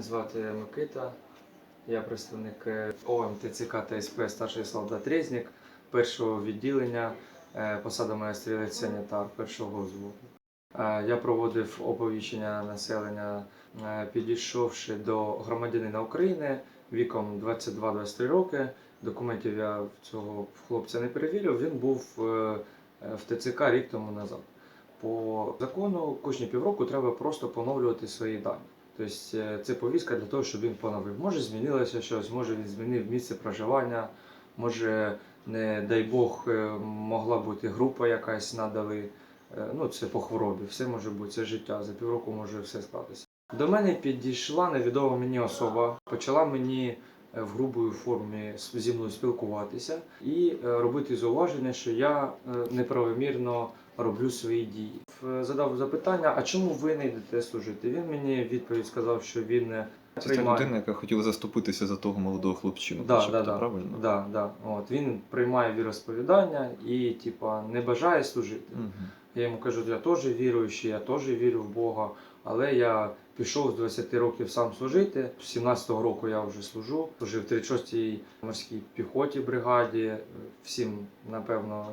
Мене звати Микита. Я представник е, ОМ та СП старший солдат Резнік першого відділення, е, посада моя стрілець санітар першого взводу. Е, Я проводив оповіщення населення, підійшовши до громадянина України віком 22-23 роки. Документів я цього хлопця не перевірив. Він був в ТЦК рік тому назад. По закону кожні півроку треба просто поновлювати свої дані. Тобто е, це повістка для того, щоб він поновив. Може змінилося щось, може він змінив місце проживання, може, не дай Бог, е, могла бути група якась надали. Е, Ну, це по хворобі, все може бути, це життя. За півроку може все склатися. До мене підійшла невідома мені особа, почала мені в грубої формі зі мною спілкуватися і робити зауваження, що я неправомірно роблю свої дії. Е, Задав запитання: а чому ви не йдете служити? Він мені відповідь сказав, що він е, Це та людина, яка хотіла заступитися за того молодого хлопчину. Да, да, да. правильно? Да, да. От, він приймає віросповідання і типа, не бажає служити. Мгм. Я йому кажу, я теж віруючий, я теж вірю в Бога, але я пішов з 20 років сам служити. З 17-го року я вже служу. Служив в 36-й морській піхоті бригаді. Всім, напевно,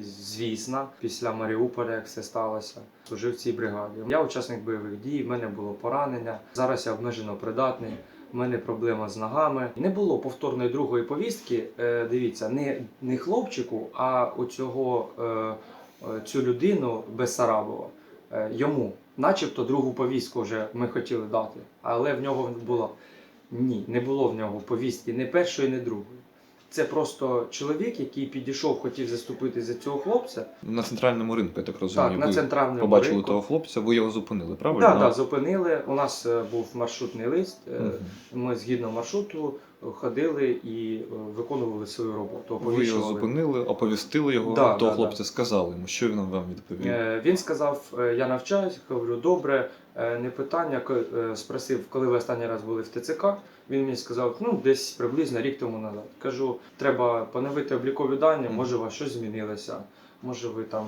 звісно, після Маріуполя, як все сталося, служив в цій бригаді. Я учасник бойових дій, в мене було поранення. Зараз я обмежено придатний. У мене проблема з ногами. Не було повторної другої повістки. Е, дивіться, не, не хлопчику, а у цього е, цю людину Бесарабова. Е, йому, начебто, другу повістку вже ми хотіли дати, але в нього була. Ні, не було в нього повістки ні першої, ні другої. Це просто чоловік, який підійшов, хотів заступити за цього хлопця. На центральному ринку, я так розумію. Так, на ви центральному побачили ринку. того хлопця, ви його зупинили, правильно? Так, так, зупинили. У нас е, був маршрутний лист. е, Мгм. Ми згідно маршруту ходили і е, виконували свою роботу. Ви його зупинили, оповістили його, Да, того да, хлопця сказали йому, що він вам відповів. Е, Він сказав: е, я навчаюсь, говорю, добре, не питання. Спросив, коли ви останній раз були в ТЦК. Він мені сказав, ну десь приблизно рік тому назад. Кажу, треба поновити облікові дані, може у вас щось змінилося, може ви там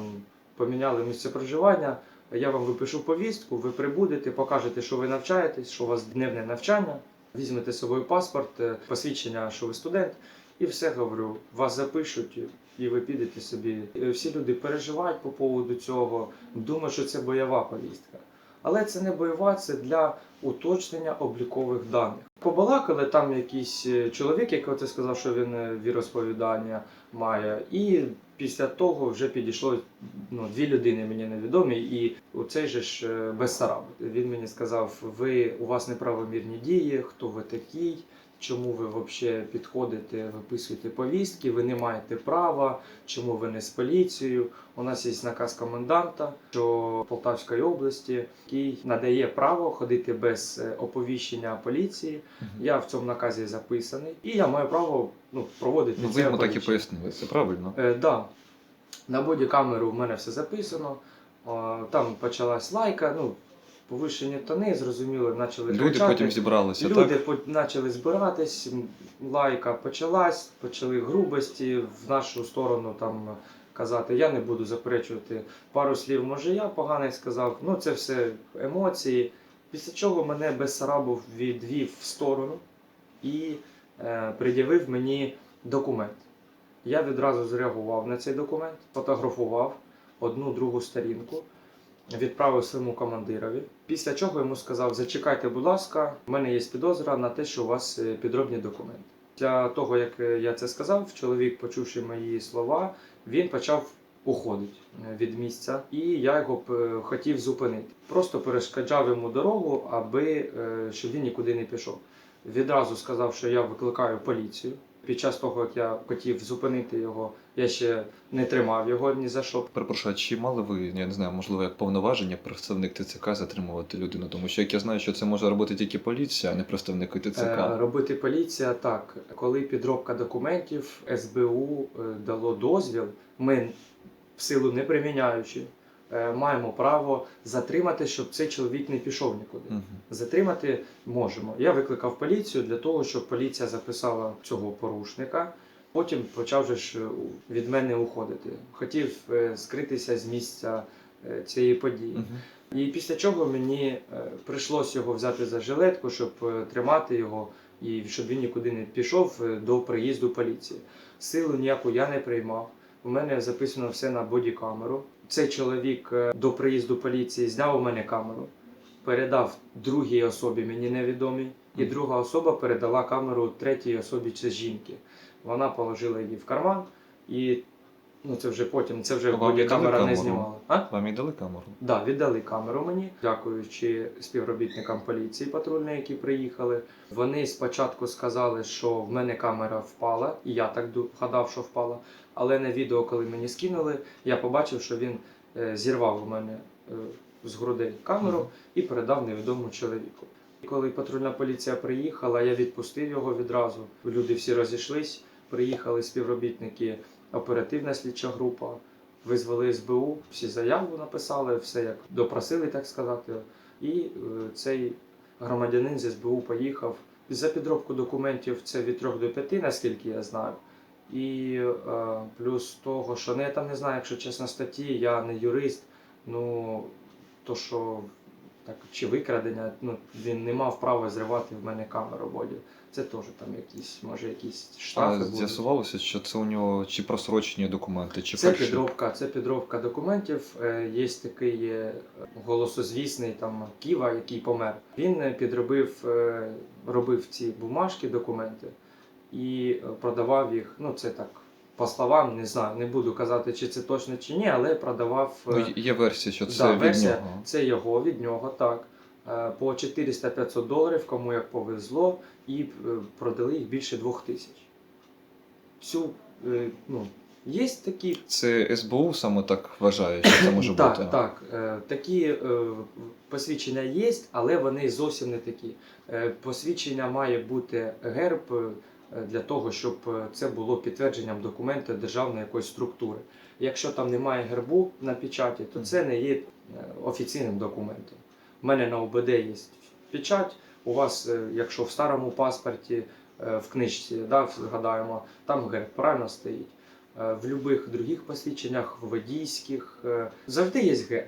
поміняли місце проживання. Я вам випишу повістку, ви прибудете, покажете, що ви навчаєтесь, що у вас дневне навчання, візьмете з собою паспорт, е, посвідчення, що ви студент, і все говорю, вас запишуть, і ви підете собі. Е, Всі люди переживають по поводу цього, думають, що це бойова повістка. Але це не бойова, це для уточнення облікових даних. Побалакали там якийсь е, чоловік, який ти сказав, що він віросповідання має, і після того вже підійшло ну, дві людини мені невідомі, і у цей же ж е, Бессараб. Він мені сказав: ви у вас неправомірні дії, хто ви такий, чому ви взагалі підходите, виписуєте повістки, ви не маєте права, чому ви не з поліцією. У нас є наказ коменданта що Полтавської області, який надає право ходити без е, оповіщення поліції. Я в цьому наказі записаний, і я маю право ну, проводити Ну, ви йому так і оповіщення. пояснили, це правильно? Е, да. На бодікамеру в мене все записано. Там почалась лайка, ну, повищені тони, зрозуміло, почали Люди кричати. потім зібралися, Люди так? почали збиратись, лайка почалась, почали грубості в нашу сторону там казати. Я не буду заперечувати пару слів, може я поганий сказав. Ну це все емоції. Після чого мене Бессарабов відвів в сторону і е, пред'явив мені документ. Я відразу зреагував на цей документ, фотографував одну другу сторінку, відправив своєму командирові. Після чого йому сказав: зачекайте, будь ласка, в мене є підозра на те, що у вас е, підробні документи. Після того, як е, я це сказав, чоловік, почувши мої слова, він почав уходити е, від місця, і я його хотів зупинити. Просто перешкоджав йому дорогу, аби щоб він нікуди не пішов. Відразу сказав, що я викликаю поліцію. Під час того, як я хотів зупинити його, я ще не тримав його ні за що. Перепрошую, а чи мали ви, я не знаю, можливо, як повноваження представник ТЦК затримувати людину? Тому що як я знаю, що це може робити тільки поліція, а не представники ТЦК. Е, Робити поліція так, коли підробка документів СБУ е, дало дозвіл, ми в силу не приміняючи, е, маємо право затримати, щоб цей чоловік не пішов нікуди. Мгм. Затримати можемо. Я викликав поліцію для того, щоб поліція записала цього порушника. Потім почав же ж е, від мене уходити. Хотів е, скритися з місця е, цієї події. Мгм. І після чого мені е, прийшлось його взяти за жилетку, щоб е, тримати його і щоб він нікуди не пішов е, до приїзду поліції. Силу ніяку я не приймав. У мене записано все на бодікамеру. Цей чоловік е, до приїзду поліції зняв у мене камеру, передав другій особі мені невідомій, і друга особа передала камеру третій особі чи жінки. Вона положила її в карман, і ну це вже потім, це вже вам бодікамера віддали не знімала. А? Вам і дали камеру? Да, віддали камеру мені, дякуючи співробітникам поліції патрульної, які приїхали. Вони спочатку сказали, що в мене камера впала, і я так гадав, що впала. Але на відео, коли мені скинули, я побачив, що він е, зірвав у мене е, з грудей камеру Мгм. і передав невідомому чоловіку. І коли патрульна поліція приїхала, я відпустив його відразу. Люди всі розійшлись, приїхали співробітники, оперативна слідча група, визвали СБУ, всі заяву написали, все як допросили, так сказати. І е, цей громадянин з СБУ поїхав. За підробку документів це від 3 до 5, наскільки я знаю. І е, плюс того, що ну, я там не знаю, якщо чесно, статті, я не юрист, ну то що так, чи викрадення, ну він не мав права зривати в мене камеру боді. Це теж там якісь, може, якісь штрафи. А будуть. з'ясувалося, що це у нього чи просрочені документи, чи Це перші? підробка, це підробка документів. Е, Є такий е, голосозвісний там Ківа, який помер. Він е, підробив, робив ці бумажки, документи і продавав їх. Ну це так по словам, не знаю, не буду казати, чи це точно чи ні, але продавав. е, Ну, є версія, що це да, від версія, нього. Це його від нього, так. Е, По 400-500 доларів, кому як повезло, і е, продали їх більше двох тисяч. Цю, е, ну, є такі Це СБУ саме так вважає, що це може так, бути. Так, е, такі е, посвідчення є, але вони зовсім не такі. Е, посвідчення має бути герб е, для того, щоб е, це було підтвердженням документа державної якоїсь структури. Якщо там немає гербу на печаті, то це не є е, офіційним документом. У мене на ОБД є печать. У вас, е, якщо в старому паспорті, е, в книжці, да, згадаємо, там герб правильно стоїть. Е, В будь-яких других посвідченнях, в водійських, е, завжди є герб.